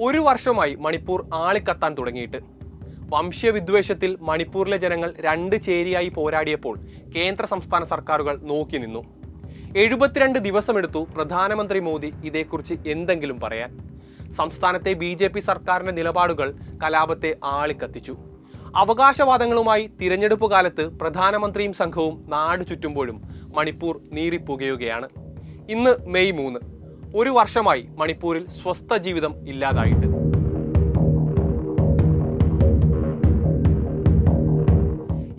ഒരു വർഷമായി മണിപ്പൂർ ആളിക്കത്താൻ തുടങ്ങിയിട്ട്. വംശീയ വിദ്വേഷത്തിൽ മണിപ്പൂരിലെ ജനങ്ങൾ രണ്ട് ചേരിയായി പോരാടിയപ്പോൾ കേന്ദ്ര സംസ്ഥാന സർക്കാരുകൾ നോക്കി നിന്നു. എഴുപത്തിരണ്ട് ദിവസമെടുത്തു പ്രധാനമന്ത്രി മോദി ഇതേക്കുറിച്ച് എന്തെങ്കിലും പറയാൻ. സംസ്ഥാനത്തെ ബി ജെ പി സർക്കാരിന്റെ നിലപാടുകൾ കലാപത്തെ ആളിക്കത്തിച്ചു. അവകാശവാദങ്ങളുമായി തിരഞ്ഞെടുപ്പ് കാലത്ത് പ്രധാനമന്ത്രിയും സംഘവും നാട് ചുറ്റുമ്പോഴും മണിപ്പൂർ നീറിപ്പുകയുകയാണ്. ഇന്ന് മെയ് മൂന്ന്. ഒരു വർഷമായി മണിപ്പൂരിൽ സ്വസ്ഥ ജീവിതം ഇല്ലാതായിട്ട്.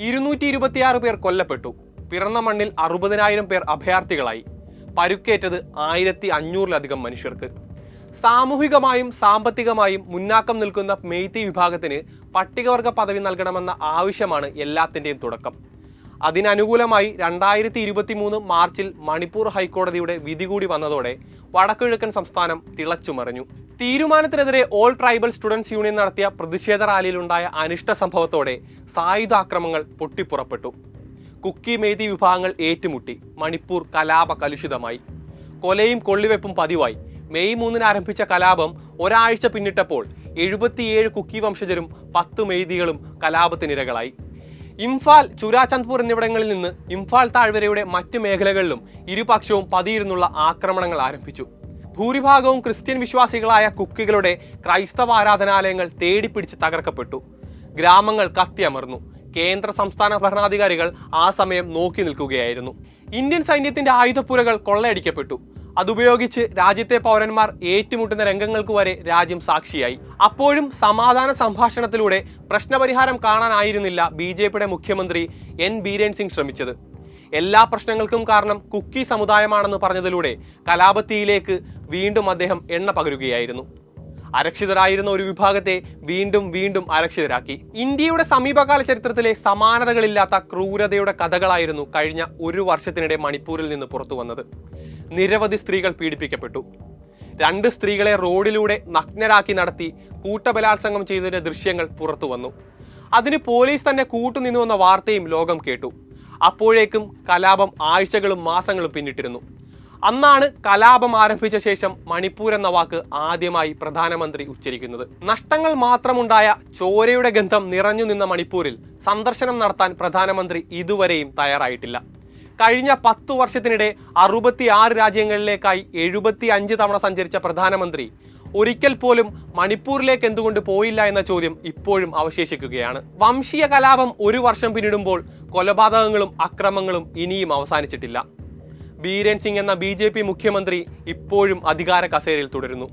ഇരുന്നൂറ്റി ഇരുപത്തിയാറ് പേർ കൊല്ലപ്പെട്ടു. പിറന്ന മണ്ണിൽ അറുപതിനായിരം പേർ അഭയാർത്ഥികളായി. പരുക്കേറ്റത് ആയിരത്തി അഞ്ഞൂറിലധികം മനുഷ്യർക്ക്. സാമൂഹികമായും സാമ്പത്തികമായും മുന്നാക്കം നിൽക്കുന്ന മെയ്തി വിഭാഗത്തിന് പട്ടികവർഗ പദവി നൽകണമെന്ന ആവശ്യമാണ് എല്ലാത്തിന്റെയും തുടക്കം. അതിനനുകൂലമായി രണ്ടായിരത്തി ഇരുപത്തി മൂന്ന് മാർച്ചിൽ മണിപ്പൂർ ഹൈക്കോടതിയുടെ വിധി കൂടി വന്നതോടെ വടക്കുകിഴക്കൻ സംസ്ഥാനം തിളച്ചുമറിഞ്ഞു. തീരുമാനത്തിനെതിരെ ഓൾ ട്രൈബൽ സ്റ്റുഡൻസ് യൂണിയൻ നടത്തിയ പ്രതിഷേധ റാലിയിലുണ്ടായ അനിഷ്ട സംഭവത്തോടെ സായുധാക്രമങ്ങൾ പൊട്ടിപ്പുറപ്പെട്ടു. കുക്കി മേതി വിഭാഗങ്ങൾ ഏറ്റുമുട്ടി. മണിപ്പൂർ കലാപ കലുഷിതമായി. കൊലയും കൊള്ളിവെപ്പും പതിവായി. മെയ് മൂന്നിന് ആരംഭിച്ച കലാപം ഒരാഴ്ച പിന്നിട്ടപ്പോൾ എഴുപത്തിയേഴ് കുക്കി വംശജരും പത്ത് മെയ്തികളും കലാപത്തിനിരകളായി. ഇംഫാൽ ചുരാചന്ദ്പൂർ എന്നിവിടങ്ങളിൽ നിന്ന് ഇംഫാൽ താഴ്വരയുടെ മറ്റ് മേഖലകളിലും ഇരുപക്ഷവും പതിയിരുന്നുള്ള ആക്രമണങ്ങൾ ആരംഭിച്ചു. ഭൂരിഭാഗവും ക്രിസ്ത്യൻ വിശ്വാസികളായ കുക്കികളുടെ ക്രൈസ്തവ ആരാധനാലയങ്ങൾ തേടിപ്പിടിച്ച് തകർക്കപ്പെട്ടു. ഗ്രാമങ്ങൾ കത്തിയമർന്നു. കേന്ദ്ര സംസ്ഥാന ഭരണാധികാരികൾ ആ സമയം നോക്കി നിൽക്കുകയായിരുന്നു. ഇന്ത്യൻ സൈന്യത്തിന്റെ ആയുധപ്പുരകൾ കൊള്ളയടിക്കപ്പെട്ടു. അതുപയോഗിച്ച് രാജ്യത്തെ പൗരന്മാർ ഏറ്റുമുട്ടുന്ന രംഗങ്ങൾക്ക് വരെ രാജ്യം സാക്ഷിയായി. അപ്പോഴും സമാധാന സംഭാഷണത്തിലൂടെ പ്രശ്നപരിഹാരം കാണാനായിരുന്നില്ല ബി ജെ പിയുടെ മുഖ്യമന്ത്രി എൻ ബീരേൻ സിംഗ് ശ്രമിച്ചത്. എല്ലാ പ്രശ്നങ്ങൾക്കും കാരണം കുക്കി സമുദായമാണെന്ന് പറഞ്ഞതിലൂടെ കലാപത്തിയിലേക്ക് വീണ്ടും അദ്ദേഹം എണ്ണ പകരുകയായിരുന്നു. അരക്ഷിതരായിരുന്ന ഒരു വിഭാഗത്തെ വീണ്ടും വീണ്ടും അരക്ഷിതരാക്കി. ഇന്ത്യയുടെ സമീപകാല ചരിത്രത്തിലെ സമാനതകളില്ലാത്ത ക്രൂരതയുടെ കഥകളായിരുന്നു കഴിഞ്ഞ ഒരു വർഷത്തിനിടെ മണിപ്പൂരിൽ നിന്ന് പുറത്തു വന്നത് നിരവധി സ്ത്രീകൾ പീഡിപ്പിക്കപ്പെട്ടു. രണ്ട് സ്ത്രീകളെ റോഡിലൂടെ നഗ്നരാക്കി നടത്തി കൂട്ടബലാത്സംഗം ചെയ്തതിന്റെ ദൃശ്യങ്ങൾ പുറത്തു വന്നു. അതിന് പോലീസ് തന്നെ കൂട്ടുനിന്നു കൂട്ടുനിന്നുവെന്ന വാർത്തയും ലോകം കേട്ടു. അപ്പോഴേക്കും കലാപം ആഴ്ചകളും മാസങ്ങളും പിന്നിട്ടിരുന്നു. അന്നാണ് കലാപം ആരംഭിച്ച ശേഷം മണിപ്പൂർ എന്ന വാക്ക് ആദ്യമായി പ്രധാനമന്ത്രി ഉച്ചരിക്കുന്നത്. നഷ്ടങ്ങൾ മാത്രമുണ്ടായ ചോരയുടെ ഗന്ധം നിറഞ്ഞു നിന്ന മണിപ്പൂരിൽ സന്ദർശനം നടത്താൻ പ്രധാനമന്ത്രി ഇതുവരെയും തയ്യാറായിട്ടില്ല. കഴിഞ്ഞ പത്തു വർഷത്തിനിടെ അറുപത്തി ആറ് രാജ്യങ്ങളിലേക്കായി എഴുപത്തി അഞ്ച് തവണ സഞ്ചരിച്ച പ്രധാനമന്ത്രി. ഒരിക്കൽ പോലും മണിപ്പൂരിലേക്ക് എന്തുകൊണ്ട് പോയില്ല എന്ന ചോദ്യം ഇപ്പോഴും അവശേഷിക്കുകയാണ്. വംശീയ കലാപം ഒരു വർഷം പിന്നിടുമ്പോൾ കൊലപാതകങ്ങളും അക്രമങ്ങളും ഇനിയും അവസാനിച്ചിട്ടില്ല. ബീരൻ സിംഗ് എന്ന ബി ജെ പി മുഖ്യമന്ത്രി ഇപ്പോഴും അധികാര കസേരയിൽ തുടരുന്നു.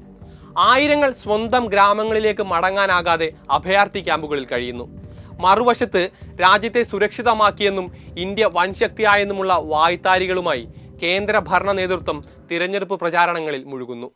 ആയിരങ്ങൾ സ്വന്തം ഗ്രാമങ്ങളിലേക്ക് മടങ്ങാനാകാതെ അഭയാർത്ഥി ക്യാമ്പുകളിൽ കഴിയുന്നു. മറുവശത്ത് രാജ്യത്തെ സുരക്ഷിതമാക്കിയെന്നും ഇന്ത്യ വൻശക്തിയായെന്നുമുള്ള വായ്ത്താരികളുമായി കേന്ദ്ര ഭരണ നേതൃത്വം തിരഞ്ഞെടുപ്പ് പ്രചാരണങ്ങളിൽ മുഴുകുന്നു.